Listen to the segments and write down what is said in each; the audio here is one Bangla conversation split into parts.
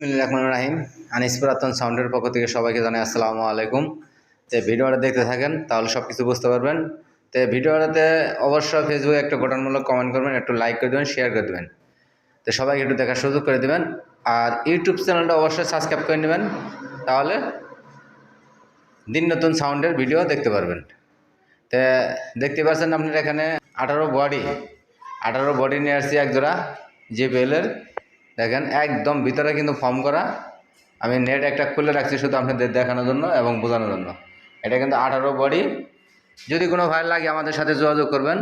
রহমান রাহিম। আনিস পুরাতন সাউন্ডের পক্ষ থেকে সবাইকে জানাই আসসালামু আলাইকুম। তো ভিডিওটা দেখতে থাকেন, তাহলে সব কিছু বুঝতে পারবেন। তো ভিডিওটাতে অবশ্যই ফেসবুকে একটা গঠনমূলক কমেন্ট করবেন, একটু লাইক করে দেবেন শেয়ার করে দেবেন। তো সবাইকে একটু দেখার সুযোগ করে দেবেন। আর ইউটিউব চ্যানেলটা অবশ্যই সাবস্ক্রাইব করে নেবেন, তাহলে দিন নতুন সাউন্ডের ভিডিও দেখতে পারবেন। তো দেখতে পাচ্ছেন আপনার এখানে আঠারো বডি আঠারো বডি নিয়ে আসছি এক জোড়া জেবিএলের দেখেন, একদম ভিতরে কিন্তু ফর্ম করা। আমি নেট একটা খুলে রাখছি শুধু আপনাদের দেখানোর জন্য এবং বোঝানোর জন্য। এটা কিন্তু আঠারো বডি যদি কোনো ভাই লাগে আমাদের সাথে যোগাযোগ করবেন,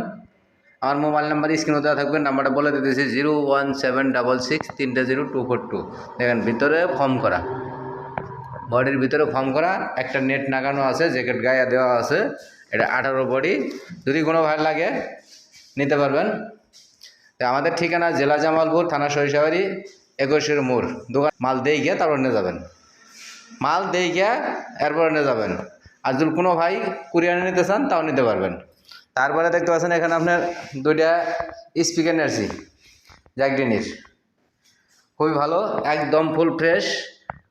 আমার মোবাইল নাম্বার স্ক্রিনে দেওয়া থাকবে, নাম্বারটা বলে দিতেছি zero one seven double six তিনটে জিরো টু ফোর টু দেখেন, ভিতরে ফর্ম করা। বডির ভিতরে ফর্ম করা, একটা নেট নাগানো আছে জ্যাকেট গায়ে দেওয়া আছে, এটা আঠারো বডি যদি কোনো ভাই লাগে, নিতে পারবেন। আমাদের ঠিকানা জেলা জামালপুর, থানা সরিষাবাড়ি, একুশের মোড়। দোকান মাল দিয়ে গিয়ে তারপর নিয়ে যাবেন। মাল দিয়ে গিয়ে এরপর নিয়ে যাবেন। আর যদি কোনো ভাই কুরিয়ারে নিতে চান, তাও নিতে পারবেন। তারপরে দেখতে পাচ্ছেন এখানে আপনার দুইটা স্পিকার নিয়েছি জ্যাকডিনির খুবই ভালো, একদম ফুল ফ্রেশ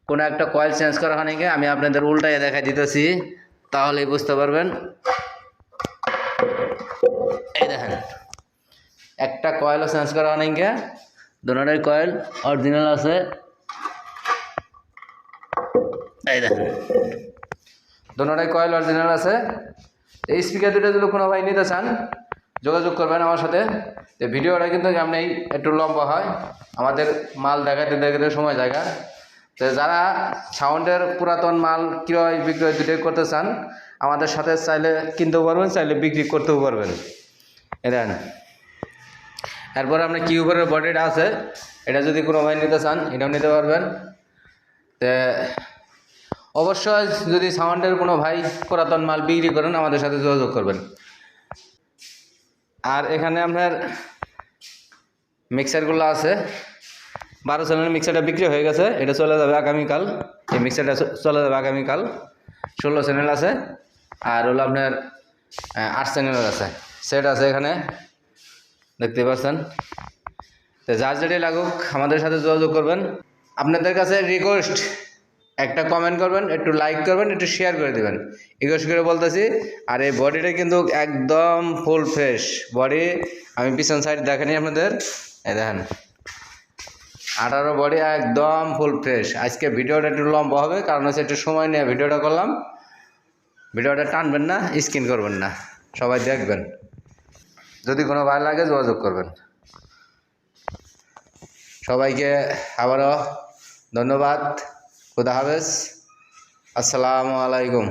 কোনো একটা কয়েল চেঞ্জ করা হয়নি কি আমি আপনাদের উল্টায় দেখা দিতেছি, তাহলেই বুঝতে পারবেন। এই দেখেন। একটা কয়েলও চেঞ্জ করা হয়নি কি দুটাই কয়েল অরিজিনাল আছে। এই দেখেন। দুটাই কয়েল অরিজিনাল আছে। এই স্পিকার দুটো যদি কোনো ভাই নিতে চান, যোগাযোগ করবেন আমার সাথে। তো ভিডিওটা কিন্তু এমনি একটু লম্বা হয়। আমাদের মাল দেখাতে দেখাতে সময় জায়গা। তো যারা সাউন্ডের পুরাতন মাল ক্রয় বিক্রয় দুটোই করতে চান, আমাদের সাথে চাইলে কিনতেও পারবেন, চাইলে বিক্রি করতেও পারবেন। এ দেখেন। এরপর আপনার কিউবারের বডিটা আছে, এটা যদি কোনো ভাই নিতে চান, এটাও নিতে পারবেন। তো অবশ্যই যদি সাউন্ডের কোনো ভাই পুরাতন মাল বিক্রি করেন, আমাদের সাথে যোগাযোগ করবেন। আর এখানে আপনার মিক্সারগুলো আছে। বারো চ্যানেলের মিক্সারটা বিক্রি হয়ে গেছে, এটা চলে যাবে আগামীকাল। এই মিক্সারটা চলে যাবে আগামীকাল। ষোলো চ্যানেল আছে, আর হলো আপনার আট চ্যানেলের আছে। সেট আছে এখানে। দেখতে পাচ্ছেন? তো যার যেটি লাগুক, আমাদের সাথে যোগাযোগ করবেন। আপনাদের কাছে রিকোয়েস্ট একটা কমেন্ট করবেন, একটু লাইক করবেন, একটু শেয়ার করে দেবেন। রিকোয়েস্ট করে বলতেছি, আর এই বডিটা কিন্তু একদম ফুল ফ্রেশ বডি আমি পিছন সাইড দেখানি আপনাদের। এই দেখেন, আঠারো বডি একদম ফুল ফ্রেশ আজকে ভিডিওটা একটু লম্বা হবে, কারণ হচ্ছে একটু সময় নিয়ে ভিডিওটা করলাম। ভিডিওটা টানবেন না স্ক্রিন করবেন না। সবাই দেখবেন। যদি কোনো ভালো লাগে যোগাযোগ করবেন। সবাইকে আবারও ধন্যবাদ। খুদা হাফেজ। আসসালামু আলাইকুম।